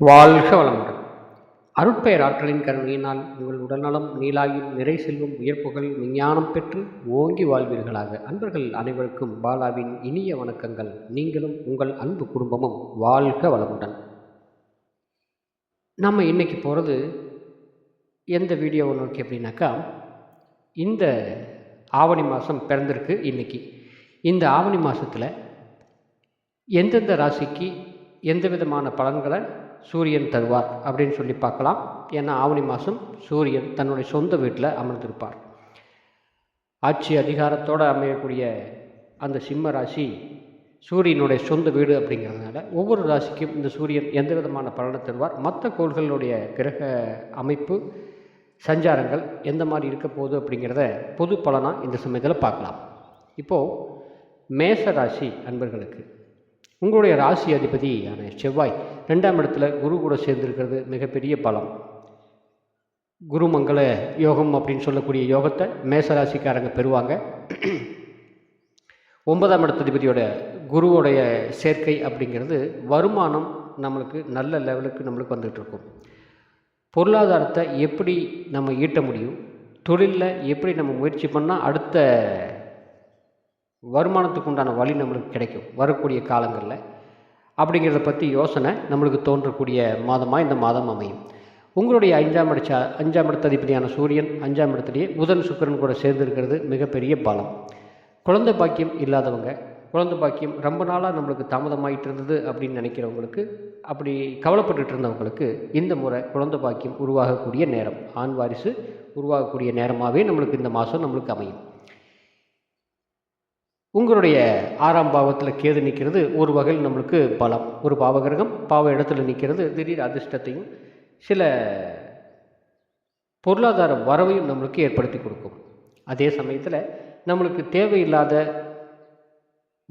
வாழ்க வளமுடன். அருட்பெயர் ஆற்றலின் கருணையினால் உங்கள் உடல்நலம் நீலாயும் நிறை செல்வம் உயர்ப்புகள் விஞ்ஞானம் பெற்று ஓங்கி வாழ்வீர்களாக. அன்பர்கள் அனைவருக்கும் பாலாவின் இனிய வணக்கங்கள். நீங்களும் உங்கள் அன்பு குடும்பமும் வாழ்க வளமுடன். நம்ம இன்னைக்கு போகிறது எந்த வீடியோவை நோக்கி அப்படின்னாக்கா இந்த ஆவணி மாதம் பிறந்திருக்கு இன்னைக்கு. இந்த ஆவணி மாதத்தில் எந்தெந்த ராசிக்கு எந்த விதமான பலன்களை சூரியன் தருவார் அப்படின்னு சொல்லி பார்க்கலாம். ஏன்னா ஆவணி மாதம் சூரியன் தன்னுடைய சொந்த வீட்டில் அமர்ந்திருப்பார். ஆட்சி அதிகாரத்தோடு அமையக்கூடிய அந்த சிம்ம ராசி சூரியனுடைய சொந்த வீடு அப்படிங்கிறதுனால ஒவ்வொரு ராசிக்கும் இந்த சூரியன் எந்த விதமான பலனை தருவார் மற்ற கோள்களுடைய கிரக அமைப்பு சஞ்சாரங்கள் எந்த மாதிரி இருக்க போகுது அப்படிங்கிறத பொது பலனாக இந்த சமயத்தில் பார்க்கலாம். இப்போது மேச ராசி அன்பர்களுக்கு உங்களுடைய ராசி அதிபதியான செவ்வாய். ரெண்டாம் இடத்துல குரு கூட சேர்ந்திருக்கிறது மிகப்பெரிய பலம். குருமங்கள யோகம் அப்படின்னு சொல்லக்கூடிய யோகத்தை மேசராசிக்காரங்க பெறுவாங்க. ஒன்பதாம் இடத்ததிபதியோட குருவோடைய சேர்க்கை அப்படிங்கிறது வருமானம் நம்மளுக்கு நல்ல லெவலுக்கு நம்மளுக்கு வந்துகிட்டு இருக்கும் பொருளாதாரத்தை எப்படி நம்ம ஈட்ட முடியும்? தொழிலில் எப்படி நம்ம முயற்சி பண்ணால் அடுத்த வருமானத்துக்கு உண்டான வழி நம்மளுக்கு கிடைக்கும். வரக்கூடிய காலங்களில். அப்படிங்கிறத பற்றி யோசனை நம்மளுக்கு தோன்றக்கூடிய மாதமாக இந்த மாதம் அமையும். உங்களுடைய அஞ்சாம் இடச்ச அஞ்சாம் இடத்த அதிபதியான சூரியன் அஞ்சாம் இடத்துலேயே புதன் சுக்கரன் கூட சேர்ந்துருக்கிறது மிகப்பெரிய பலம். குழந்தை பாக்கியம் இல்லாதவங்க குழந்தை பாக்கியம் ரொம்ப நாளாக நம்மளுக்கு தாமதமாயிட்டு இருந்தது அப்படின்னு நினைக்கிறவங்களுக்கு அப்படி கவலைப்பட்டுட்டு இருந்தவங்களுக்கு இந்த முறை குழந்தை பாக்கியம் உருவாகக்கூடிய நேரம். ஆண் வாரிசு உருவாகக்கூடிய நேரமாகவே நம்மளுக்கு இந்த மாதம் நம்மளுக்கு அமையும். உங்களுடைய ஆறாம் பாவத்தில் கேது நிற்கிறது ஒரு வகையில் நம்மளுக்கு பலம். ஒரு பாவகிரகம் பாவ இடத்துல நிற்கிறது திடீர் அதிர்ஷ்டத்தையும் சில பொருளாதார வரவையும் நம்மளுக்கு ஏற்படுத்தி கொடுக்கும். அதே சமயத்தில் நம்மளுக்கு தேவையில்லாத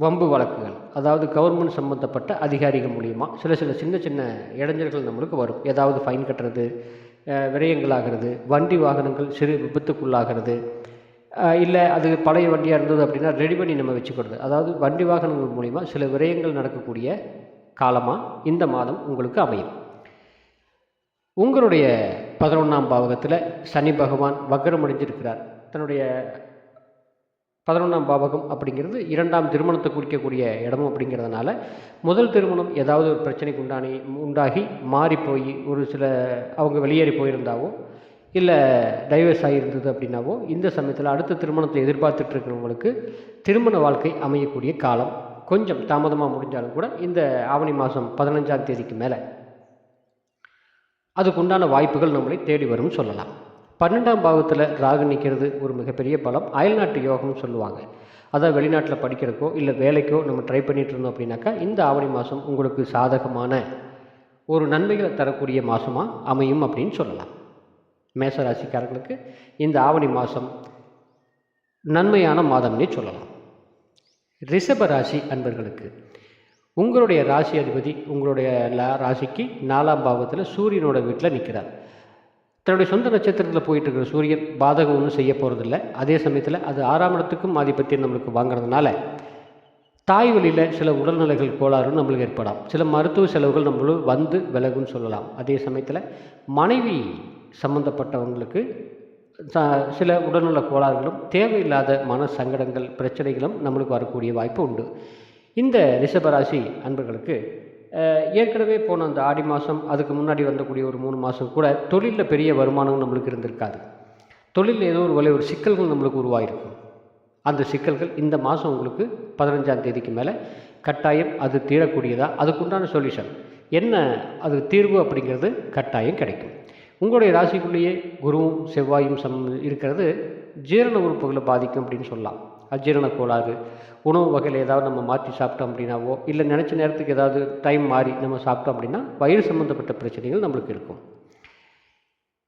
வம்பு வழக்குகள் அதாவது கவர்மெண்ட் சம்மந்தப்பட்ட அதிகாரிகள் மூலியமாக சில சில சின்ன சின்ன இடைஞ்சல்கள் நம்மளுக்கு வரும். ஏதாவது ஃபைன் கட்டுறது விரயங்களாகிறது வண்டி வாகனங்கள் சிறு விபத்துக்குள்ளாகிறது இல்லை அது பழைய வண்டியாக இருந்தது அப்படின்னா ரெடி பண்ணி நம்ம வச்சுக்கிறது. அதாவது வண்டி வாகனங்கள் மூலிமா சில விரயங்கள் நடக்கக்கூடிய காலமாக இந்த மாதம் உங்களுக்கு அமையும். உங்களுடைய பதினொன்றாம் பாவகத்தில் சனி பகவான் வக்ரம் அடைஞ்சிருக்கிறார். தன்னுடைய பதினொன்றாம் பாவகம் அப்படிங்கிறது இரண்டாம் திருமணத்தை குறிக்கக்கூடிய இடமும் அப்படிங்கிறதுனால முதல் திருமணம் ஏதாவது ஒரு பிரச்சனைக்கு உண்டானி உண்டாகி மாறி போய் ஒரு சில அவங்க வெளியேறி போயிருந்தாவோ இல்லை டைவர்ஸ் ஆகியிருந்தது அப்படின்னாவோ இந்த சமயத்தில் அடுத்த திருமணத்தை எதிர்பார்த்துட்டு இருக்கிறவங்களுக்கு திருமண வாழ்க்கை அமையக்கூடிய காலம் கொஞ்சம் தாமதமாக முடிஞ்சாலும் கூட இந்த ஆவணி மாதம் பதினஞ்சாம் தேதிக்கு மேலே. அதுக்குண்டான வாய்ப்புகள் நம்மளை தேடி வரும்னு சொல்லலாம். பன்னெண்டாம் பாவத்தில் ராகு நிற்கிறது ஒரு மிகப்பெரிய பலம். அயல்நாட்டு யோகம்னு சொல்லுவாங்க. அதான் வெளிநாட்டில் படிக்கிறக்கோ இல்லை வேலைக்கோ நம்ம ட்ரை பண்ணிகிட்டு இருந்தோம் அப்படின்னாக்கா இந்த ஆவணி மாதம் உங்களுக்கு சாதகமான ஒரு நன்மைகளை தரக்கூடிய மாதமாக அமையும் அப்படின்னு சொல்லலாம். மேசராசிக்காரர்களுக்கு இந்த ஆவணி மாதம் நன்மையான மாதம்னே சொல்லலாம். ரிஷப ராசி அன்பர்களுக்கு உங்களுடைய ராசி அதிபதி உங்களுடைய ராசிக்கு நாலாம் பாவத்தில் சூரியனோட வீட்டில் நிற்கிறார் தன்னுடைய சொந்த நட்சத்திரத்தில் போயிட்டு இருக்கிற சூரியன் பாதகம் ஒன்றும் செய்ய போகிறதில்ல அதே சமயத்தில் அது ஆறாம் இடத்துக்கும் ஆதிபத்தியம் நம்மளுக்கு வாங்குறதுனால தாய் வழியில் சில உடல்நிலைகள் கோளாறுன்னு நம்மளுக்கு ஏற்படலாம். சில மருத்துவ செலவுகள் நம்மளும் வந்து விலகுன்னு சொல்லலாம். அதே சமயத்தில் மனைவி சம்மந்தப்பட்டவங்களுக்கு சில உடல்நல கோளாறுகளும் தேவையில்லாத மன சங்கடங்கள் பிரச்சனைகளும் நம்மளுக்கு வரக்கூடிய வாய்ப்பு உண்டு. இந்த ரிஷபராசி அன்பர்களுக்கு ஏற்கனவே போன அந்த ஆடி மாதம் அதுக்கு முன்னாடி வந்தக்கூடிய ஒரு மூணு மாதம் கூட தொழிலில் பெரிய வருமானம் நம்மளுக்கு இருந்திருக்காது. தொழிலில் ஏதோ ஒரு வலை ஒரு சிக்கல்கள் நம்மளுக்கு உருவாயிருக்கும். அந்த சிக்கல்கள் இந்த மாதம் உங்களுக்கு பதினஞ்சாம் தேதிக்கு மேலே கட்டாயம் அது தீரக்கூடியதா? அதுக்குண்டான சொல்யூஷன் என்ன அது தீர்வு அப்படிங்கிறது கட்டாயம் கிடைக்கும். உங்களுடைய ராசிக்குள்ளேயே குருவும் செவ்வாயும் சம் இருக்கிறது. ஜீரண உறுப்புகளை பாதிக்கும் அப்படின்னு சொல்லலாம். அஜீரண கோளாறு உணவு வகையில் ஏதாவது நம்ம மாற்றி சாப்பிட்டோம் அப்படின்னாவோ இல்லை நினச்ச நேரத்துக்கு ஏதாவது டைம் மாறி நம்ம சாப்பிட்டோம் அப்படின்னா வயிறு சம்மந்தப்பட்ட பிரச்சனைகள் நம்மளுக்கு இருக்கும்.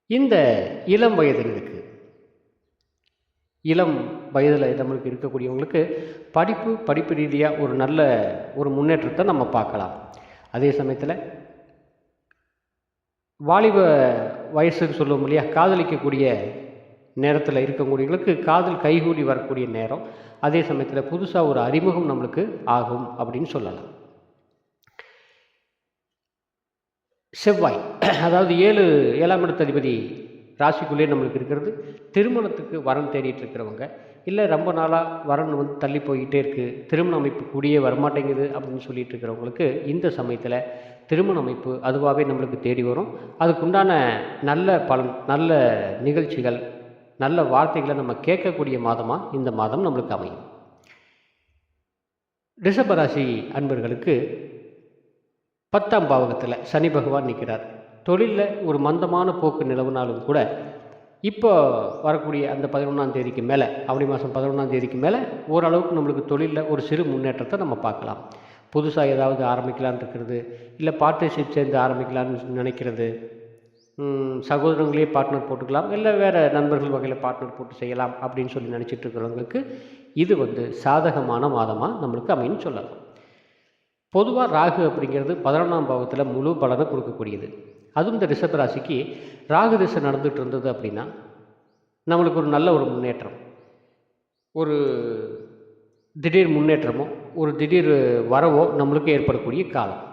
இந்த இளம் வயதினருக்கு இளம் வயதில் நம்மளுக்கு இருக்கக்கூடியவங்களுக்கு படிப்பு படிப்பு ரீதியாக ஒரு நல்ல ஒரு முன்னேற்றத்தை நம்ம பார்க்கலாம். அதே சமயத்தில் வாலிப வயசுன்னு சொல்லுவோம் இல்லையா? காதலிக்கக்கூடிய நேரத்தில் இருக்கக்கூடியவங்களுக்கு காதல் கைகூடி வரக்கூடிய நேரம். அதே சமயத்தில் புதுசாக ஒரு அறிமுகம் நம்மளுக்கு ஆகும் அப்படின்னு சொல்லலாம். செவ்வாய் அதாவது ஏழு ஏழாம் இடத்த அதிபதி ராசிக்குள்ளேயே நம்மளுக்கு இருக்கிறது. திருமணத்துக்கு வரன் தேடிட்டு இருக்கிறவங்க இல்லை ரொம்ப நாளாக வரன் வந்து தள்ளி போய்கிட்டே இருக்குது திருமண அமைப்பு கூடியே வரமாட்டேங்குது அப்படின்னு சொல்லிட்டு இருக்கிறவங்களுக்கு இந்த சமயத்தில் திருமண அமைப்பு அதுவாகவே நம்மளுக்கு தேடி வரும். அதுக்குண்டான நல்ல பலன் நல்ல நிகழ்ச்சிகள் நல்ல வார்த்தைகளை நம்ம கேட்கக்கூடிய மாதமாக இந்த மாதம் நம்மளுக்கு அமையும். ரிஷபராசி அன்பர்களுக்கு பத்தாம் பாவகத்தில் சனி பகவான் நிற்கிறார் தொழிலில் ஒரு மந்தமான போக்கு நிலவுனாலும் கூட இப்போ வரக்கூடிய அந்த பதினொன்றாம் தேதிக்கு மேலே ஆவணி மாதம் பதினொன்றாம் தேதிக்கு மேலே ஓரளவுக்கு நம்மளுக்கு தொழிலில் ஒரு சிறு முன்னேற்றத்தை நம்ம பார்க்கலாம். புதுசாக ஏதாவது ஆரம்பிக்கலான் இருக்கிறது இல்லை பார்ட்னர்ஷிப் சேர்ந்து ஆரம்பிக்கலான்னு நினைக்கிறது சகோதரங்களே பார்ட்னர் போட்டுக்கலாம் இல்லை வேறு நண்பர்கள் வகையில் பார்ட்னர் போட்டு செய்யலாம் அப்படின்னு சொல்லி நினச்சிட்டு இருக்கிறவங்களுக்கு இது வந்து சாதகமான மாதமாக நம்மளுக்கு அமைன்னு சொல்லலாம். பொதுவாக ராகு அப்படிங்கிறது பதினொன்றாம் பாவத்தில் முழு பலனை கொடுக்கக்கூடியது. அதுவும் இந்த ரிஷப ராசிக்கு ராகு திசை நடந்துகிட்டு இருந்தது அப்படின்னா நம்மளுக்கு ஒரு நல்ல ஒரு முன்னேற்றம். ஒரு திடீர் முன்னேற்றமோ ஒரு திடீர் வரவோ நம்மளுக்கு ஏற்படக்கூடிய காலம்.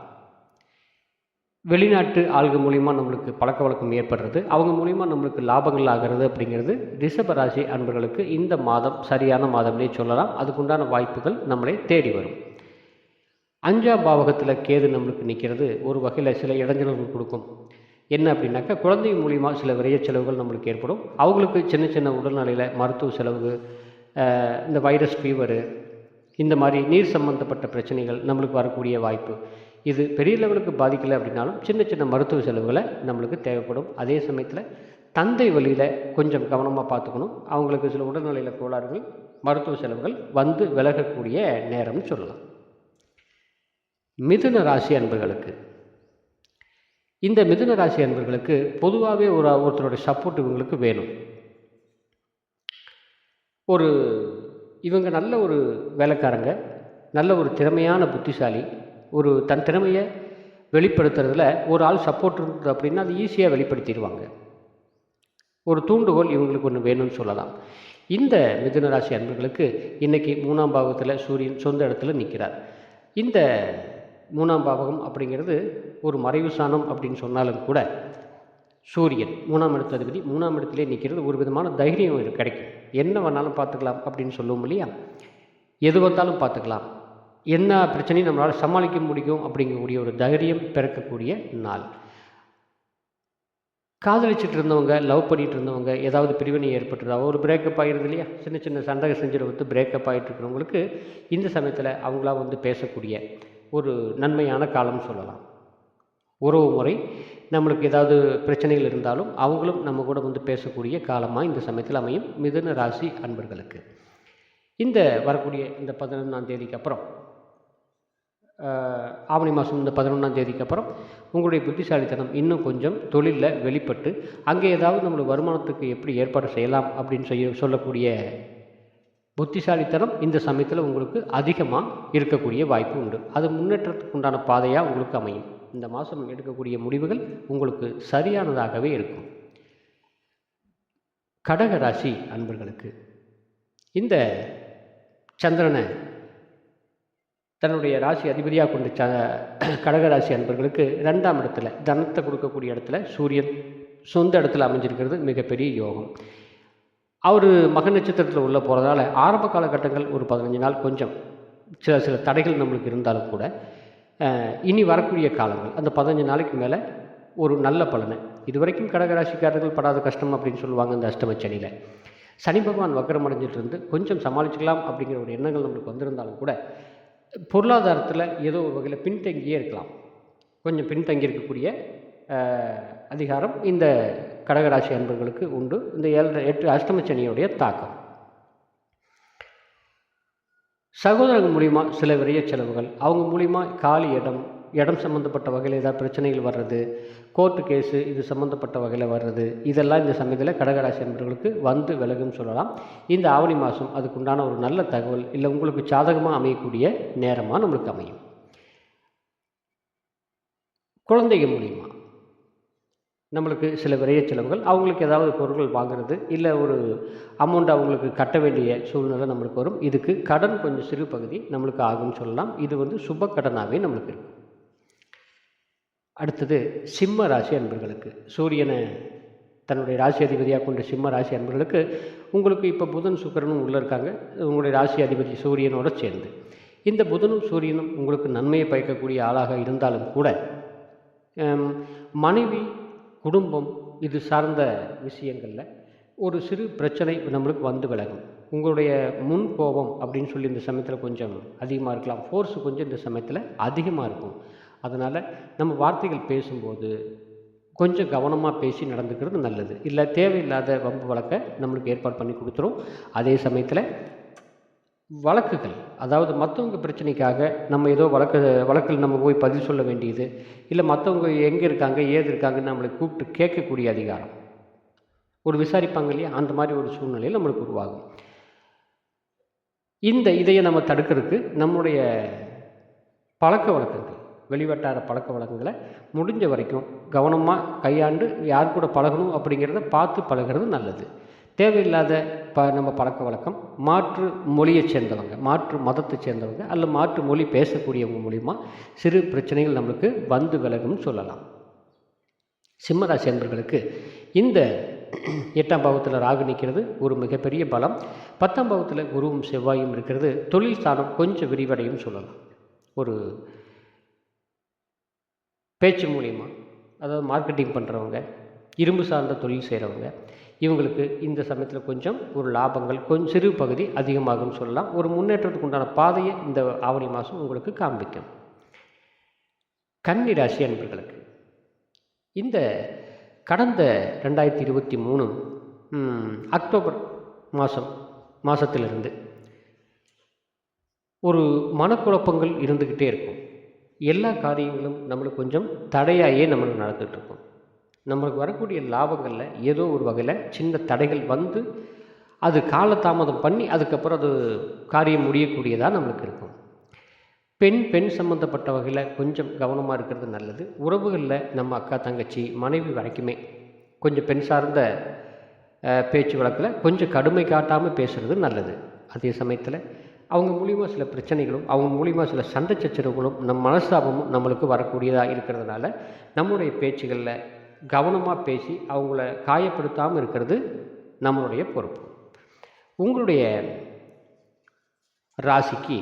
வெளிநாட்டு ஆள்கள் மூலிமா நம்மளுக்கு பழக்க வழக்கம் ஏற்படுறது அவங்க மூலிமா நம்மளுக்கு லாபங்கள் ஆகிறது அப்படிங்கிறது ரிஷப ராசி அன்பர்களுக்கு இந்த மாதம் சரியான மாதம்னே சொல்லலாம். அதுக்குண்டான வாய்ப்புகள் நம்மளை தேடி வரும். அஞ்சாம் பாவகத்தில் கேது நம்மளுக்கு நிற்கிறது ஒரு வகையில் சில இடைஞ்சல்கள் கொடுக்கும். என்ன அப்படின்னாக்கா குழந்தை மூலிமா சில விரைய செலவுகள் நம்மளுக்கு ஏற்படும். அவங்களுக்கு சின்ன சின்ன உடல்நிலையில் மருத்துவ செலவு இந்த வைரஸ் ஃபீவரு இந்த மாதிரி நீர் சம்பந்தப்பட்ட பிரச்சனைகள் நம்மளுக்கு வரக்கூடிய வாய்ப்பு. இது பெரிய லெவலுக்கு பாதிக்கலை அப்படின்னாலும் சின்ன சின்ன மருத்துவ செலவுகளை நம்மளுக்கு தேவைப்படும். அதே சமயத்தில் தந்தை வழியில் கொஞ்சம் கவனமாக பார்த்துக்கணும். அவங்களுக்கு சில உடல்நிலையில் கோளாறுகள் மருத்துவ செலவுகள் வந்து விலகக்கூடிய நேரம்னு சொல்லலாம். மிதுன ராசி அன்பர்களுக்கு. இந்த மிதுன ராசி அன்பர்களுக்கு பொதுவாகவே ஒரு ஒருத்தரோட சப்போர்ட் இவங்களுக்கு வேணும். ஒரு இவங்க நல்ல ஒரு வேலைக்காரங்க நல்ல ஒரு திறமையான புத்திசாலி ஒரு தன் திறமையை வெளிப்படுத்துறதுல ஒரு ஆள் சப்போர்ட் இருந்தது அப்படின்னா அது ஈஸியாக வெளிப்படுத்திடுவாங்க. ஒரு தூண்டுகோல் இவங்களுக்கு ஒன்று வேணும்னு சொல்லலாம். இந்த மிதுன ராசி அன்பர்களுக்கு இன்றைக்கி மூணாம் பாகத்தில் சூரியன் சொந்த இடத்துல நிற்கிறார் இந்த மூணாம் பாவகம் அப்படிங்கிறது ஒரு மறைவு சாணம் அப்படின்னு சொன்னாலும் கூட சூரியன் மூணாம் இடத்து அதிபதி மூணாம் இடத்துலேயே நிற்கிறது ஒரு விதமான தைரியம் கிடைக்கும். என்ன வேணாலும் பார்த்துக்கலாம் அப்படின்னு சொல்லுவோம் இல்லையா? எது வந்தாலும் பார்த்துக்கலாம். என்ன பிரச்சனையும் நம்மளால் சமாளிக்க முடியும் அப்படிங்கக்கூடிய ஒரு தைரியம் பிறக்கக்கூடிய நாள். காதலிச்சிட்டு இருந்தவங்க லவ் பண்ணிகிட்டு இருந்தவங்க ஏதாவது பிரிவினை ஏற்பட்டுறதா ஒரு பிரேக்கப் ஆகிடுது இல்லையா? சின்ன சின்ன சண்டை செஞ்சுட்டு வந்து பிரேக்கப் ஆகிட்டு இருக்கிறவங்களுக்கு இந்த சமயத்தில் அவங்களா வந்து பேசக்கூடிய ஒரு நன்மையான காலம்னு சொல்லலாம். உறவு முறை நம்மளுக்கு ஏதாவது பிரச்சனைகள் இருந்தாலும் அவங்களும் நம்ம கூட வந்து பேசக்கூடிய காலமாக இந்த சமயத்தில் அமையும். மிதுன ராசி அன்பர்களுக்கு. இந்த வரக்கூடிய இந்த பதினொன்றாம் தேதிக்கு அப்புறம் ஆவணி மாதம் இந்த பதினொன்றாம் தேதிக்கு அப்புறம் உங்களுடைய புத்திசாலித்தனம் இன்னும் கொஞ்சம் தொழிலில் வெளிப்பட்டு அங்கே ஏதாவது நம்மளுக்கு வருமானத்துக்கு எப்படி ஏற்பாடு செய்யலாம் அப்படின்னு செய்ய சொல்லக்கூடிய புத்திசாலித்தனம் இந்த சமயத்தில் உங்களுக்கு அதிகமாக இருக்கக்கூடிய வாய்ப்பு உண்டு. அது முன்னேற்றத்துக்கு உண்டான பாதையாக உங்களுக்கு அமையும். இந்த மாதம் எடுக்கக்கூடிய முடிவுகள் உங்களுக்கு சரியானதாகவே இருக்கும். கடக ராசி அன்பர்களுக்கு இந்த சந்திரனை தன்னுடைய ராசி அதிபதியாக கொண்ட ச கடகராசி அன்பர்களுக்கு ரெண்டாம் இடத்துல தனத்தை கொடுக்கக்கூடிய இடத்துல சூரியன் சொந்த இடத்துல அமைஞ்சிருக்கிறது மிகப்பெரிய யோகம். அவர் மக நட்சத்திரத்தில் உள்ள போகிறதால ஆரம்ப காலகட்டங்கள் ஒரு பதினஞ்சு நாள் கொஞ்சம். சில சில தடைகள் நம்மளுக்கு இருந்தாலும் கூட இனி வரக்கூடிய காலங்கள் அந்த பதினஞ்சு நாளைக்கு மேலே ஒரு நல்ல பலனை. இதுவரைக்கும் கடகராசிக்காரர்கள் படாத கஷ்டம் அப்படின்னு சொல்லுவாங்க இந்த அஷ்டம சனியில். சனி பகவான் வக்கரம் அடைஞ்சிட்டு இருந்து கொஞ்சம் சமாளிச்சுக்கலாம் அப்படிங்கிற ஒரு எண்ணங்கள் நம்மளுக்கு வந்திருந்தாலும் கூட பொருளாதாரத்தில் ஏதோ ஒரு வகையில் பின்தங்கியே இருக்கலாம். கொஞ்சம் பின்தங்கி இருக்கக்கூடிய அதிகாரம் இந்த கடகராசி அன்பர்களுக்கு உண்டு. இந்த ஏழு எட்டு அஷ்டமச்சனியுடைய தாக்கம். சகோதரர்கள் மூலிமா சில விரைய செலவுகள். அவங்க மூலிமா காலி இடம் இடம் சம்மந்தப்பட்ட வகையில் ஏதாவது பிரச்சனைகள் வர்றது கோர்ட்டு கேஸு இது சம்மந்தப்பட்ட வகையில் வர்றது இதெல்லாம் இந்த சமயத்தில் கடகராசி அன்பர்களுக்கு வந்து விலகும்னு சொல்லலாம். இந்த ஆவணி மாதம் அதுக்குண்டான ஒரு நல்ல தகவல் இல்லை உங்களுக்கு சாதகமாக அமையக்கூடிய நேரமாக நம்மளுக்கு அமையும். குழந்தைகள் மூலிமா நம்மளுக்கு சில விரைய செலவுகள் அவங்களுக்கு ஏதாவது பொருட்கள் வாங்குறது இல்லை ஒரு அமௌண்ட் அவங்களுக்கு கட்ட வேண்டிய சூழ்நிலை நம்மளுக்கு வரும். இதுக்கு கடன் கொஞ்சம் சிறு பகுதி நம்மளுக்கு ஆகும்னு சொல்லலாம். இது வந்து சுப கடனாகவே நம்மளுக்கு இருக்கும். அடுத்தது சிம்ம ராசி அன்பர்களுக்கு. சூரியனை தன்னுடைய ராசி அதிபதியாக கொண்ட சிம்ம ராசி அன்பர்களுக்கு உங்களுக்கு இப்போ புதன் சுக்கிரனும் உள்ளே இருக்காங்க. உங்களுடைய ராசி அதிபதி சூரியனோட சேர்ந்து. இந்த புதனும் சூரியனும் உங்களுக்கு நன்மையை பயக்கக்கூடிய ஆளாக இருந்தாலும் கூட மனைவி குடும்பம் இது சார்ந்த விஷயங்களில் ஒரு சிறு பிரச்சனை நம்மளுக்கு வந்து விலகும். உங்களுடைய முன் கோபம் அப்படின்னு சொல்லி இந்த சமயத்தில் கொஞ்சம் அதிகமாக இருக்கலாம். ஃபோர்ஸ் கொஞ்சம் இந்த சமயத்தில் அதிகமாக இருக்கும். அதனால் நம்ம வார்த்தைகள் பேசும்போது கொஞ்சம் கவனமாக பேசி நடந்துக்கிறது நல்லது. இல்லை தேவையில்லாத வம்பு வழக்க நம்மளுக்கு ஏற்பாடு பண்ணி கொடுத்துரும். அதே சமயத்தில் வழக்குகள். அதாவது மற்றவங்க பிரச்சனைக்காக நம்ம ஏதோ வழக்கு வழக்கில் நம்ம போய் பதில் சொல்ல வேண்டியது இல்லை மற்றவங்க எங்கே இருக்காங்க ஏது இருக்காங்கன்னு நம்மளை கூப்பிட்டு கேட்கக்கூடிய அதிகாரம். ஒரு விசாரிப்பாங்க இல்லையா? அந்த மாதிரி ஒரு சூழ்நிலையில் நம்மளுக்கு உருவாகும். இந்த இதையை நம்ம தடுக்கிறதுக்கு நம்முடைய பழக்க வழக்கங்கள் வெளிவட்டார பழக்க வழக்கங்களை முடிஞ்ச வரைக்கும் கவனமாக கையாண்டு யார் கூட பழகணும் அப்படிங்கிறத பார்த்து பழகிறது நல்லது. தேவையில்லாத ப நம்ம பழக்க வழக்கம் மாற்று மொழியை சேர்ந்தவங்க மாற்று மதத்தை சேர்ந்தவங்க அல்ல மாற்று மொழி பேசக்கூடியவங்க மூலிமா சிறு பிரச்சனைகள் நம்மளுக்கு வந்து விலகும்னு சொல்லலாம். சிம்மராசி அன்பர்களுக்கு இந்த எட்டாம் பாவத்தில் ராகு நிற்கிறது ஒரு மிகப்பெரிய பலம். பத்தாம் பாவத்தில் குருவும் செவ்வாயும் இருக்கிறது. தொழில் ஸ்தானம் கொஞ்சம் விரிவடையும் சொல்லலாம். ஒரு பேச்சு மூலியமாக அதாவது மார்க்கெட்டிங் பண்ணுறவங்க இரும்பு சார்ந்த தொழில் செய்கிறவங்க இவங்களுக்கு இந்த சமயத்தில் கொஞ்சம் ஒரு லாபங்கள் கொஞ்சம் சிறு பகுதி அதிகமாகும்னு சொல்லலாம். ஒரு முன்னேற்றத்துக்கு உண்டான பாதையை இந்த ஆவணி மாதம் உங்களுக்கு காண்பிக்கும். கன்னிராசி அன்பர்களுக்கு இந்த கடந்த ரெண்டாயிரத்தி இருபத்தி மூணு அக்டோபர் மாதம் மாதத்திலிருந்து ஒரு மனக்குழப்பங்கள் இருந்துக்கிட்டே இருக்கும். எல்லா காரியங்களும் நம்மளுக்கு கொஞ்சம் தடையாயே நம்மளுக்கு நடந்துகிட்டு இருக்கும். நம்மளுக்கு வரக்கூடிய லாபங்களில் ஏதோ ஒரு வகையில் சின்ன தடைகள் வந்து அது காலதாமதம் பண்ணி அதுக்கப்புறம் அது காரியம் முடியக்கூடியதாக நம்மளுக்கு இருக்கும். பெண் பெண் சம்மந்தப்பட்ட வகையில் கொஞ்சம் கவனமாக இருக்கிறது நல்லது. உறவுகளில் நம்ம அக்கா தங்கச்சி மனைவி வரைக்குமே கொஞ்சம் பெண் சார்ந்த பேச்சு வழக்கில் கொஞ்சம் கடுமை காட்டாமல் பேசுகிறது நல்லது. அதே சமயத்தில் அவங்க மூலிமா சில பிரச்சனைகளும் அவங்க மூலிமா சில சண்டை சச்சரவுகளும் நம் மனஸ்தாபமும் நம்மளுக்கு வரக்கூடியதாக இருக்கிறதுனால நம்முடைய பேச்சுகளில் கவனமாக பேசி அவங்கள காயப்படுத்தாமல் இருக்கிறது நம்மளுடைய பொறுப்பு. உங்களுடைய ராசிக்கு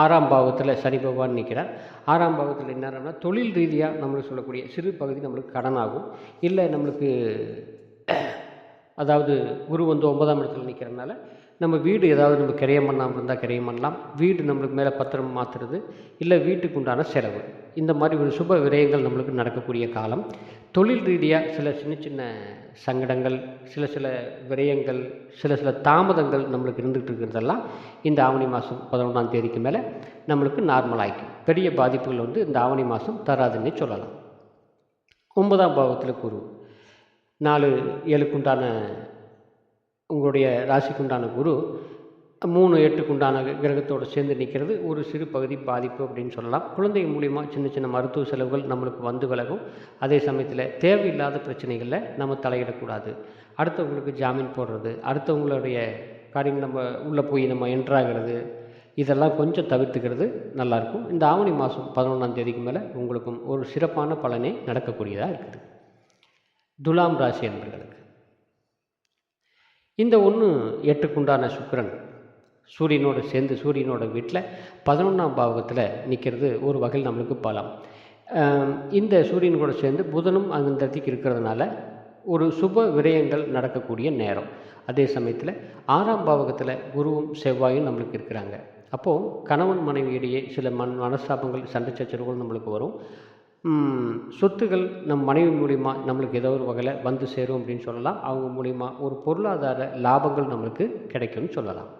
ஆறாம் பாவத்தில் சனி பகவான் நிற்கிறார் ஆறாம் பாவத்தில் என்னன்னா தொழில் ரீதியாக நம்மளுக்கு சொல்லக்கூடிய சிறு பகுதி நம்மளுக்கு கடனாகும். இல்லை நம்மளுக்கு அதாவது குரு வந்து ஒன்பதாம் இடத்துல நிற்கிறதுனால நம்ம வீடு ஏதாவது நம்ம கிரையம் பண்ணாமல் இருந்தால் கிரையம் பண்ணலாம். வீடு நம்மளுக்கு மேலே பத்திரம் மாற்றுறது இல்லை வீட்டுக்கு உண்டான செலவு. இந்த மாதிரி ஒரு சுப விரயங்கள் நம்மளுக்கு நடக்கக்கூடிய காலம். தொழில் ரீதியாக சில சின்ன சின்ன சங்கடங்கள் சில சில விரயங்கள் சில சில தாமதங்கள் நம்மளுக்கு இருந்துகிட்டு இருக்கிறதெல்லாம் இந்த ஆவணி மாதம் பதினொன்றாம் தேதிக்கு மேலே நம்மளுக்கு நார்மல் ஆகிக்கும் பெரிய பாதிப்புகள் வந்து இந்த ஆவணி மாதம் தராதுன்னே சொல்லலாம். ஒன்பதாம் பாவத்தில் குரு. நாலு ஏழுக்குண்டான உங்களுடைய ராசிக்குண்டான குரு மூணு எட்டுக்குண்டான கிரகத்தோடு சேர்ந்து நிற்கிறது. ஒரு சிறு பகுதி பாதிப்பு அப்படின்னு சொல்லலாம். குழந்தை மூலிமா சின்ன சின்ன மருத்துவ செலவுகள் நம்மளுக்கு வந்து விலகும். அதே சமயத்தில் தேவையில்லாத பிரச்சனைகளில் நம்ம தலையிடக்கூடாது. அடுத்தவங்களுக்கு ஜாமீன் போடுறது அடுத்தவங்களுடைய காரியங்கள் நம்ம உள்ளே போய் நம்ம என்ட்ராகிறது இதெல்லாம் கொஞ்சம் தவிர்த்துக்கிறது நல்லாயிருக்கும். இந்த ஆவணி மாதம் பதினொன்றாம் தேதிக்கு மேலே உங்களுக்கும் ஒரு சிறப்பான பலனே நடக்கக்கூடியதாக இருக்குது. துலாம் ராசி என்பர்களுக்கு இந்த ஒன்று எட்டுக்குண்டான சுக்கரன் சூரியனோடு சேர்ந்து சூரியனோட வீட்டில் பதினொன்றாம் பாவகத்தில் நிற்கிறது ஒரு வகையில் நம்மளுக்கு பலம். இந்த சூரியன் கூட சேர்ந்து புதனும் அந்த இடத்துக்கு இருக்கிறதுனால ஒரு சுப விரயங்கள் நடக்கக்கூடிய நேரம். அதே சமயத்தில் ஆறாம் பாவகத்தில் குருவும் செவ்வாயும் நம்மளுக்கு இருக்கிறாங்க. அப்போது கணவன் மனைவியிடையே சில மண் மனஸ்தாபங்கள் சண்டை சச்சரவுகள் நம்மளுக்கு வரும். சொத்துகள் நம் மனைவி மூலிமா நம்மளுக்கு ஏதோ ஒரு வகையில் வந்து சேரும் அப்படின்னு சொல்லலாம். அவங்க மூலிமா ஒரு பொருளாதார லாபங்கள் நம்மளுக்கு கிடைக்கும்னு சொல்லலாம்.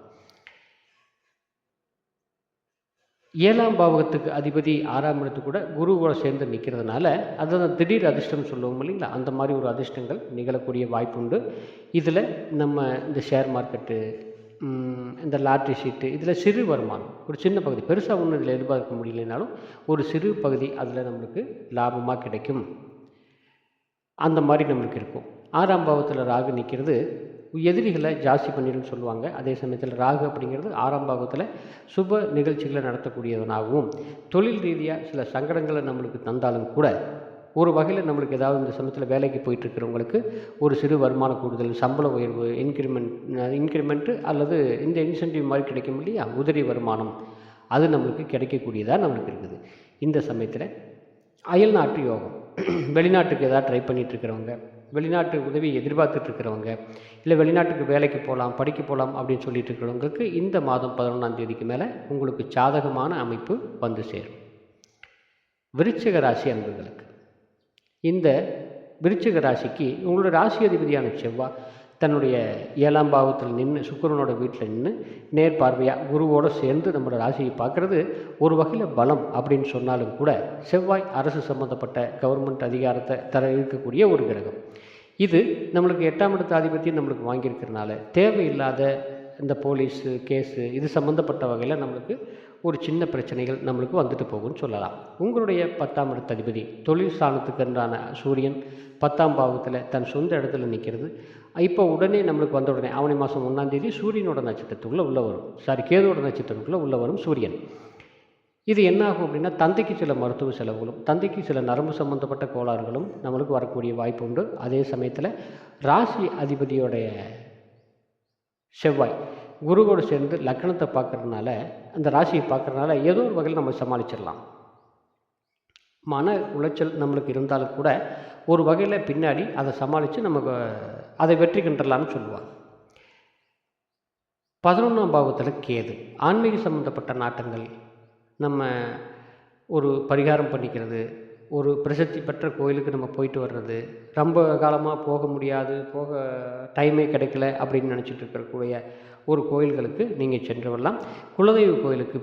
ஏழாம் பாவகத்துக்கு அதிபதி ஆறாம் இடத்து கூட குருவோட சேர்ந்து நிற்கிறதுனால அதான் திடீர் அதிர்ஷ்டம் சொல்லுவோம் இல்லைங்களா? அந்த மாதிரி ஒரு அதிர்ஷ்டங்கள் நிகழக்கூடிய வாய்ப்புண்டு இதில் நம்ம இந்த ஷேர் மார்க்கெட்டு இந்த லாட்ரி சீட்டு இதில் சிறு வருமானம் ஒரு சின்ன பகுதி பெருசாக ஒன்றும் இதில் எதிர்பார்க்க முடியலனாலும் ஒரு சிறு பகுதி அதில் நம்மளுக்கு லாபமாக கிடைக்கும். அந்த மாதிரி நம்மளுக்கு இருக்கும். ஆறாம் பாவத்தில் ராகு நிற்கிறது எதிரிகளை ஜாஸ்தி பண்ணிடுன்னு சொல்லுவாங்க. அதே சமயத்தில் ராகு அப்படிங்கிறது ஆறாம் பாகத்தில் சுப நிகழ்ச்சிகளை நடத்தக்கூடியவனாகவும் தொழில் ரீதியாக சில சங்கடங்களை நம்மளுக்கு தந்தாலும் கூட ஒரு வகையில் நம்மளுக்கு ஏதாவது இந்த சமயத்தில் வேலைக்கு போயிட்டுருக்கிறவங்களுக்கு ஒரு சிறு வருமான கூடுதல் சம்பள உயர்வு இன்க்ரிமெண்ட் இன்க்ரிமெண்ட்டு அல்லது இந்த இன்சென்டிவ் மாதிரி கிடைக்கும் இல்லையா? உதிரி வருமானம். அது நம்மளுக்கு கிடைக்கக்கூடியதாக நம்மளுக்கு இருக்குது. இந்த சமயத்தில் அயல்நாட்டு யோகம். வெளிநாட்டுக்கு ஏதாவது ட்ரை பண்ணிகிட்ருக்கிறவங்க வெளிநாட்டு உதவி எதிர்பார்த்துட்டு இருக்கிறவங்க இல்லை வெளிநாட்டுக்கு வேலைக்கு போகலாம் படிக்க போகலாம் அப்படின்னு சொல்லிட்டு இருக்கிறவங்களுக்கு இந்த மாதம் பதினொன்றாம் தேதிக்கு மேலே உங்களுக்கு சாதகமான அமைப்பு வந்து சேரும். விருச்சிக ராசி அன்பர்களுக்கு இந்த விருச்சிக ராசிக்கு உங்களோட ராசி அதிபதியான செவ்வாய் தன்னுடைய ஏழாம் பாவத்தில் நின்று சுக்கரனோட வீட்டில் நின்று நேர் பார்வையாக குருவோடு சேர்ந்து நம்மளோட ராசியை பார்க்குறது ஒரு வகையில் பலம் அப்படின்னு சொன்னாலும் கூட செவ்வாய் அரசு சம்மந்தப்பட்ட கவர்மெண்ட் அதிகாரத்தை தர இருக்கக்கூடிய ஒரு கிரகம். இது நம்மளுக்கு எட்டாம் இடத்து ஆதிபத்தியம் நம்மளுக்கு வாங்கியிருக்கிறனால தேவையில்லாத இந்த போலீஸு கேஸு இது சம்மந்தப்பட்ட வகையில் நம்மளுக்கு ஒரு சின்ன பிரச்சனைகள் நம்மளுக்கு வந்துட்டு போகும்னு சொல்லலாம். உங்களுடைய பத்தாம் இடத்து அதிபதி தொழில் ஸ்தானத்துக்குன்றான சூரியன் பத்தாம் பாவத்தில் தன் சொந்த இடத்துல நிற்கிறது இப்போ உடனே நம்மளுக்கு வந்த உடனே ஆவணி மாதம் ஒன்றாந்தேதி சூரியனோட நட்சத்திரத்துக்குள்ளே உள்ளே வரும். சாரி கேதுவோட நட்சத்திரத்துக்குள்ளே உள்ளே வரும் சூரியன். இது என்ன ஆகும் அப்படின்னா தந்தைக்கு சில மருத்துவ செலவுகளும் தந்தைக்கு சில நரம்பு சம்பந்தப்பட்ட கோளாறுகளும் நம்மளுக்கு வரக்கூடிய வாய்ப்பு உண்டு. அதே சமயத்தில் ராசி அதிபதியோடைய செவ்வாய் குருவோடு சேர்ந்து லக்னத்தை பார்க்கறதுனால அந்த ராசியை பார்க்கறதுனால ஏதோ ஒரு வகையில் நம்ம சமாளிச்சிடலாம். மன உளைச்சல் நம்மளுக்கு இருந்தாலும் கூட ஒரு வகையில் பின்னாடி அதை சமாளித்து நமக்கு அதை வெற்றி கண்டலாம்னு சொல்லுவாங்க. பதினொன்றாம் பாவத்தில் கேது ஆன்மீக சம்மந்தப்பட்ட நாட்டங்கள் நம்ம ஒரு பரிகாரம் பண்ணிக்கிறது ஒரு பிரசித்தி பெற்ற கோயிலுக்கு நம்ம போயிட்டு வர்றது ரொம்ப காலமாக போக முடியாது போக டைமே கிடைக்கல அப்படின்னு நினச்சிட்டு இருக்கக்கூடிய ஒரு கோயில்களுக்கு நீங்கள் சென்று வரலாம். குலதெய்வ கோயிலுக்கு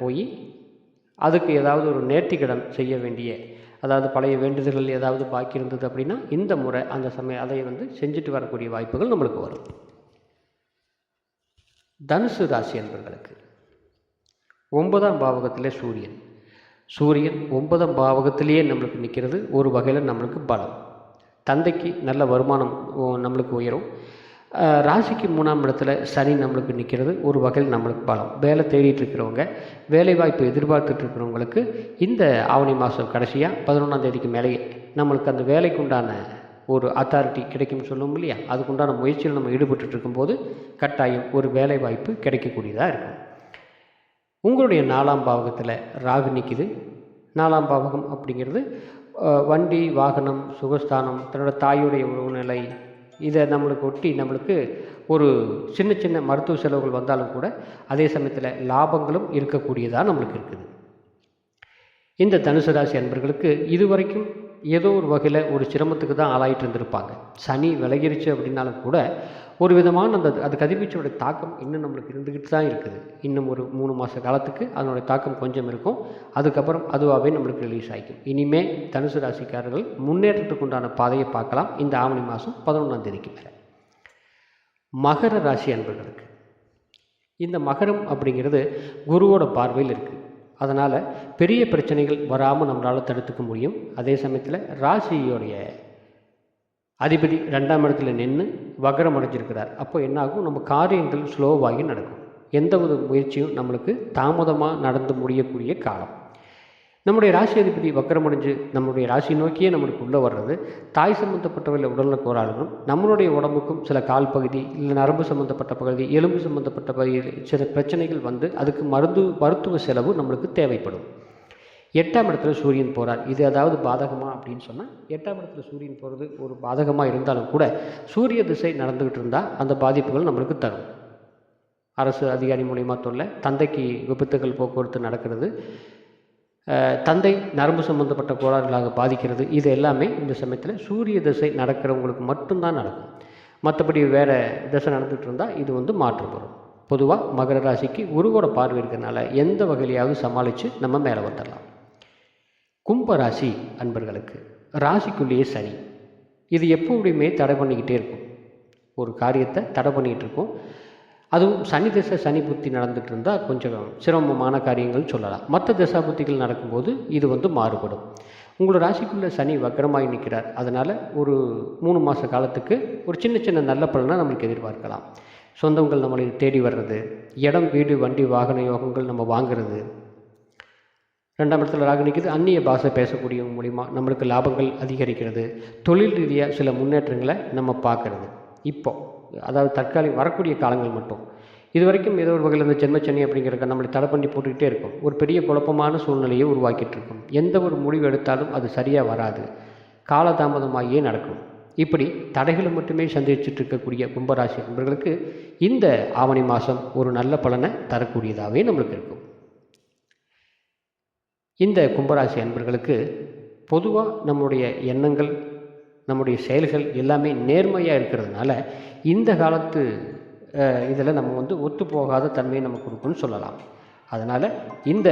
போய் அதுக்கு ஏதாவது ஒரு நேர்த்திக்கடன் செய்ய வேண்டிய அதாவது பழைய வேண்டுதல்கள் ஏதாவது பாக்கி இருந்தது அப்படின்னா இந்த முறை அந்த சமயம் அதை வந்து செஞ்சுட்டு வரக்கூடிய வாய்ப்புகள் நம்மளுக்கு வரும். தனுசு ராசி என்பர்களுக்கு ஒன்பதாம் பாவகத்திலே சூரியன். சூரியன் ஒன்பதாம் பாவகத்திலேயே நம்மளுக்கு நிற்கிறது ஒரு வகையில் நம்மளுக்கு பலம். தந்தைக்கு நல்ல வருமானம் ஓ, நம்மளுக்கு உயரும். ராசிக்கு மூணாம் இடத்துல சனி நம்மளுக்கு நிற்கிறது ஒரு வகையில் நம்மளுக்கு பலம். வேலை தேடிட்டு இருக்கிறவங்க வேலைவாய்ப்பு எதிர்பார்த்துட்டு இருக்கிறவங்களுக்கு இந்த ஆவணி மாதம் கடைசியாக பதினொன்றாம் தேதிக்கு மேலேயே நம்மளுக்கு அந்த வேலைக்கு உண்டான ஒரு அத்தாரிட்டி கிடைக்கும்னு சொல்லுவோம் இல்லையா? அதுக்குண்டான முயற்சியில் நம்ம ஈடுபட்டு இருக்கும்போது கட்டாயம் ஒரு வேலை வாய்ப்பு கிடைக்கக்கூடியதாக இருக்கும். உங்களுடைய நாலாம் பாவகத்தில் ராகு நிற்கிது நாலாம் பாவகம் அப்படிங்கிறது வண்டி வாகனம் சுகஸ்தானம் தன்னோட தாயுடைய உணவுநிலை இதை நம்மளுக்கு ஒட்டி நம்மளுக்கு ஒரு சின்ன சின்ன மருத்துவ செலவுகள் வந்தாலும் கூட அதே சமயத்தில் லாபங்களும் இருக்கக்கூடியதாக நம்மளுக்கு இருக்குது. இந்த தனுசு ராசி அன்பர்களுக்கு இதுவரைக்கும் ஏதோ ஒரு வகையில் ஒரு சிரமத்துக்கு தான் ஆளாயிட்டு இருந்திருப்பாங்க. சனி விலகிருச்சு அப்படின்னாலும் கூட ஒரு விதமான அந்த அது கதிர்வீச்சோட தாக்கம் இன்னும் நம்மளுக்கு இருந்துக்கிட்டு தான் இருக்குது. இன்னும் ஒரு மூணு மாத காலத்துக்கு அதனுடைய தாக்கம் கொஞ்சம் இருக்கும். அதுக்கப்புறம் அதுவாகவே நம்மளுக்கு ரிலீஸ் ஆகிக்கும் இனிமேல் தனுசு ராசிக்காரர்கள் முன்னேற்றத்துக்கு உண்டான பாதையை பார்க்கலாம். இந்த ஆவணி மாதம் பதினொன்றாம் தேதிக்கு மேலே. மகர ராசி அன்பர்களுக்கு. இந்த மகரம் அப்படிங்கிறது குருவோட பார்வையில் இருக்குது அதனால் பெரிய பிரச்சனைகள் வராமல் நம்மளால் தடுத்துக்க முடியும். அதே சமயத்தில் ராசியோடைய அதிபதி ரெண்டாம் இடத்துல நின்று வக்ரம் அடைஞ்சிருக்கிறார். அப்போ என்னாகும்? நம்ம காரியங்கள் ஸ்லோவாகி நடக்கும். எந்த ஒரு முயற்சியும் நம்மளுக்கு தாமதமாக நடந்து முடியக்கூடிய காலம். நம்முடைய ராசி அதிபதி வக்கரமடைஞ்சு நம்மளுடைய ராசி நோக்கியே நம்மளுக்கு உள்ளே வர்றது. தாய் சம்மந்தப்பட்டவர்கள் உடல்நல கோளாறுகளும் நம்மளுடைய உடம்புக்கும் சில கால் பகுதி இல்லை நரம்பு சம்மந்தப்பட்ட பகுதி எலும்பு சம்மந்தப்பட்ட பகுதியில் சில பிரச்சனைகள் வந்து அதுக்கு மருந்து மருத்துவ செலவு நம்மளுக்கு தேவைப்படும். எட்டாம் இடத்துல சூரியன் போகிறார் இது அதாவது பாதகமாக அப்படின்னு சொன்னால் எட்டாம் இடத்துல சூரியன் போகிறது ஒரு பாதகமாக இருந்தாலும் கூட சூரிய திசை நடந்துக்கிட்டு இருந்தால் அந்த பாதிப்புகள் நம்மளுக்கு தரும். அரசு அதிகாரி மூலியமா தொல்லை தந்தைக்கு விபத்துகள் போக்குவரத்து நடக்கிறது தந்தை நரம்பு சம்பந்தப்பட்ட கோளாறுகளாக பாதிக்கிறது இது எல்லாமே இந்த சமயத்தில் சூரிய திசை நடக்கிறவங்களுக்கு மட்டும்தான் நடக்கும். மற்றபடி வேறு திசை நடந்துகிட்டு இருந்தால் இது வந்து மாற்றுப்படும் பொதுவாக மகர ராசிக்கு குருவோட பார்வை இருக்கிறனால எந்த வகையிலையாவது சமாளித்து நம்ம மேலே வந்துடலாம் கும்ப ராசி அன்பர்களுக்கு ராசிக்குள்ளேயே சனி. இது எப்போதுமே தடை பண்ணிக்கிட்டே இருக்கும். ஒரு காரியத்தை தடை பண்ணிக்கிட்டு இருக்கும். அதுவும் சனி திசை சனி புத்தி நடந்துட்டு இருந்தால் கொஞ்சம் சிரமமான காரியங்கள் சொல்லலாம். மற்ற திசா புத்திகள் நடக்கும்போது இது வந்து மாறுபடும். உங்களோட ராசிக்குள்ளே சனி வக்கரமாகி நிற்கிறார். அதனால் ஒரு மூணு மாத காலத்துக்கு ஒரு சின்ன சின்ன நல்ல பலனாக நம்மளுக்கு எதிர்பார்க்கலாம். சொந்தங்கள் நம்மளை தேடி வர்றது இடம் வீடு வண்டி வாகன யோகங்கள் நம்ம வாங்குறது ரெண்டாம் இடத்துல ராகு நிற்கிது அந்நிய பாஷை பேசக்கூடியவங்க மூலிமா நம்மளுக்கு லாபங்கள் அதிகரிக்கிறது. தொழில் ரீதியாக சில முன்னேற்றங்களை நம்ம பார்க்குறது. இப்போ அதாவது தற்காலிக வரக்கூடிய காலங்கள் மட்டும். இது வரைக்கும் ஏதோ ஒரு வகையில் இந்த ஜென்மச்சனி அப்படிங்கிறத நம்மளை தடை பண்ணி போட்டுக்கிட்டே இருக்கும். ஒரு பெரிய குழப்பமான சூழ்நிலையை உருவாக்கிட்டு இருக்கும். எந்த ஒரு முடிவு எடுத்தாலும் அது சரியாக வராது. காலதாமதமாகியே நடக்கும். இப்படி தடைகளை மட்டுமே சந்திச்சுட்டு இருக்கக்கூடிய கும்பராசி நண்பர்களுக்கு இந்த ஆவணி மாதம் ஒரு நல்ல பலனை தரக்கூடியதாகவே நம்மளுக்கு இருக்கும். இந்த கும்பராசி அன்பர்களுக்கு பொதுவாக நம்முடைய எண்ணங்கள் நம்முடைய செயல்கள் எல்லாமே நேர்மையாக இருக்கிறதுனால இந்த காலத்து இதில் நம்ம வந்து ஒத்துப்போகாத தன்மையை நம்ம கொடுக்குன்னு சொல்லலாம். அதனால் இந்த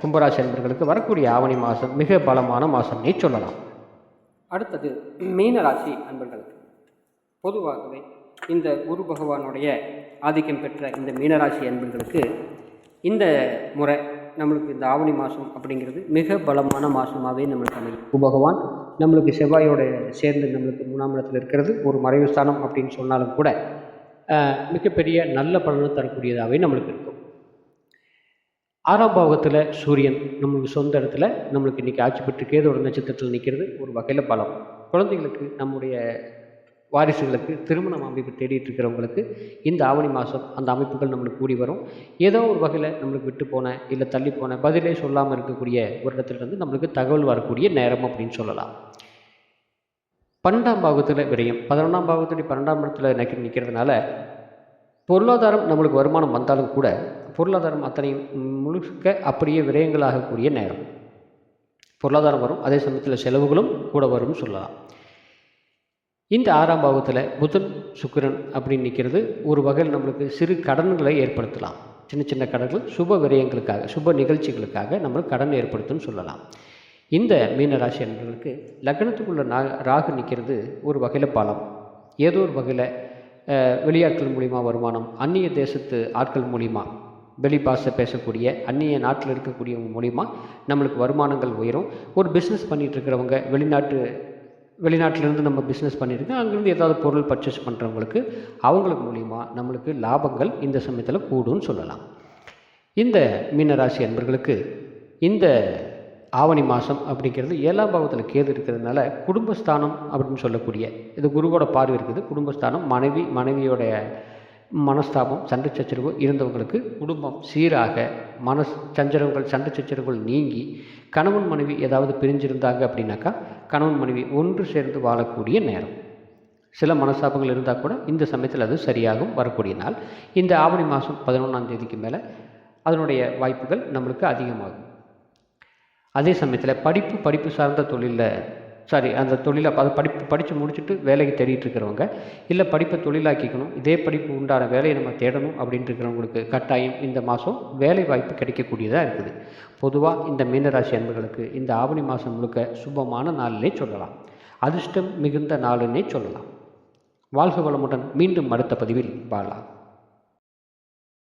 கும்பராசி அன்பர்களுக்கு வரக்கூடிய ஆவணி மாதம் மிக பலமான மாதம்னே சொல்லலாம். அடுத்தது மீனராசி அன்பர்களுக்கு. பொதுவாகவே இந்த குரு பகவானுடைய ஆதிக்கம் பெற்ற இந்த மீனராசி அன்பர்களுக்கு இந்த முறை நம்மளுக்கு இந்த ஆவணி மாதம் அப்படிங்கிறது மிக பலமான மாதமாகவே நம்மளுக்கு அமையும் பகவான் நம்மளுக்கு செவ்வாயோட சேர்ந்து நம்மளுக்கு மூணாம் இடத்துல இருக்கிறது ஒரு மறைவு ஸ்தானம் அப்படின்னு சொன்னாலும் கூட மிகப்பெரிய நல்ல பலனை தரக்கூடியதாகவே நம்மளுக்கு இருக்கும். ஆறாம் பாவத்தில் சூரியன் நம்மளுக்கு சொந்த இடத்துல நம்மளுக்கு இன்றைக்கி ஆட்சி பெற்றுக்கேது ஒரு நட்சத்திரத்தில் நிற்கிறது ஒரு வகையில் பலம். குழந்தைகளுக்கு நம்முடைய வாரிசுகளுக்கு திருமணம் அமைப்பு தேடிட்டு இருக்கிறவங்களுக்கு இந்த ஆவணி மாதம் அந்த அமைப்புகள் நம்மளுக்கு கூடி வரும். ஏதோ ஒரு வகையில் நம்மளுக்கு விட்டு போன இல்லை தள்ளி போன பதிலே சொல்லாமல் இருக்கக்கூடிய ஒரு இடத்துலேருந்து நம்மளுக்கு தகவல் வரக்கூடிய நேரம் அப்படின்னு சொல்லலாம். பன்னெண்டாம் பாகத்தில் விரயம். பதினொன்றாம் பாகத்துடைய பன்னெண்டாம் இடத்துல நிற்க நிற்கிறதுனால பொருளாதாரம் நம்மளுக்கு வருமானம் வந்தாலும் கூட பொருளாதாரம் அத்தனையும் முழுக்க அப்படியே விரயங்களாகக்கூடிய நேரம். பொருளாதாரம் வரும். அதே சமயத்தில் செலவுகளும் கூட வரும்னு சொல்லலாம். இந்த ஆறாம் பாவத்தில் புதன் சுக்கிரன் அப்படின்னு நிற்கிறது ஒரு வகையில் நம்மளுக்கு சிறு கடன்களை ஏற்படுத்தலாம். சின்ன சின்ன கடன்கள் சுப விரயங்களுக்காக சுப நிகழ்ச்சிகளுக்காக நம்மளுக்கு கடன் ஏற்படுத்தும்னு சொல்லலாம். இந்த மீனராசி அன்பர்களுக்கு லக்னத்துக்குள்ள நா ராகு நிற்கிறது ஒரு வகையில் பலம். ஏதோ ஒரு வகையில் வெளியாட்கள் மூலிமா வருமானம் அந்நிய தேசத்து ஆட்கள் மூலிமா வெளி பேசக்கூடிய அந்நிய நாட்டில் இருக்கக்கூடியவங்க மூலிமா நம்மளுக்கு வருமானங்கள் உயரும். ஒரு பிஸ்னஸ் பண்ணிகிட்டு இருக்கிறவங்க வெளிநாட்டு வெளிநாட்டிலேருந்து நம்ம பிஸ்னஸ் பண்ணியிருக்கோம் அங்கேருந்து ஏதாவது பொருள் பர்ச்சேஸ் பண்ணுறவங்களுக்கு அவங்களுக்கு மூலிமா நம்மளுக்கு லாபங்கள் இந்த சமயத்தில் கூடும்னு சொல்லலாம். இந்த மீனராசி அன்பர்களுக்கு இந்த ஆவணி மாதம் அப்படிங்கிறது ஏழாம் பாவத்தில் கேது இருக்கிறதுனால குடும்பஸ்தானம் அப்படின்னு சொல்லக்கூடிய இது குருவோட பார்வை இருக்குது. குடும்பஸ்தானம் மனைவி மனைவியோடைய மனஸ்தாபம் சண்டை சச்சரவு இருந்தவங்களுக்கு குடும்பம். சீராக மனஸ் சஞ்சரவுகள் சண்டை சச்சரவுகள் நீங்கி கணவன் மனைவி ஏதாவது பிரிஞ்சிருந்தாங்க அப்படின்னாக்கா கணவன் மனைவி ஒன்று சேர்ந்து வாழக்கூடிய நேரம். சில மனஸ்தாபங்கள் இருந்தால் கூட இந்த சமயத்தில் அது சரியாகும் வரக்கூடிய நாள். இந்த ஆவணி மாதம் பதினொன்றாம் தேதிக்கு மேலே அதனுடைய வாய்ப்புகள் நம்மளுக்கு அதிகமாகும். அதே சமயத்தில் படிப்பு படிப்பு சார்ந்த தொழிலில் சாரி அந்த தொழிலை அதை படிப்பு படித்து முடிச்சுட்டு வேலைக்கு தேடிட்டு இருக்கிறவங்க. இல்லை படிப்பை தொழிலாக்கிக்கணும். இதே படிப்பு உண்டான வேலையை நம்ம தேடணும் அப்படின்ட்டு இருக்கிறவங்களுக்கு கட்டாயம் இந்த மாதம் வேலை வாய்ப்பு கிடைக்கக்கூடியதாக இருக்குது. பொதுவாக இந்த மீனராசி அன்பர்களுக்கு இந்த ஆவணி மாதம் முழுக்க சுபமான நாளிலே சொல்லலாம். அதிர்ஷ்டம் மிகுந்த நாளுன்னே சொல்லலாம். வாழ்க வளமுடன் மீண்டும் அடுத்த பதிவில் வாழலாம்.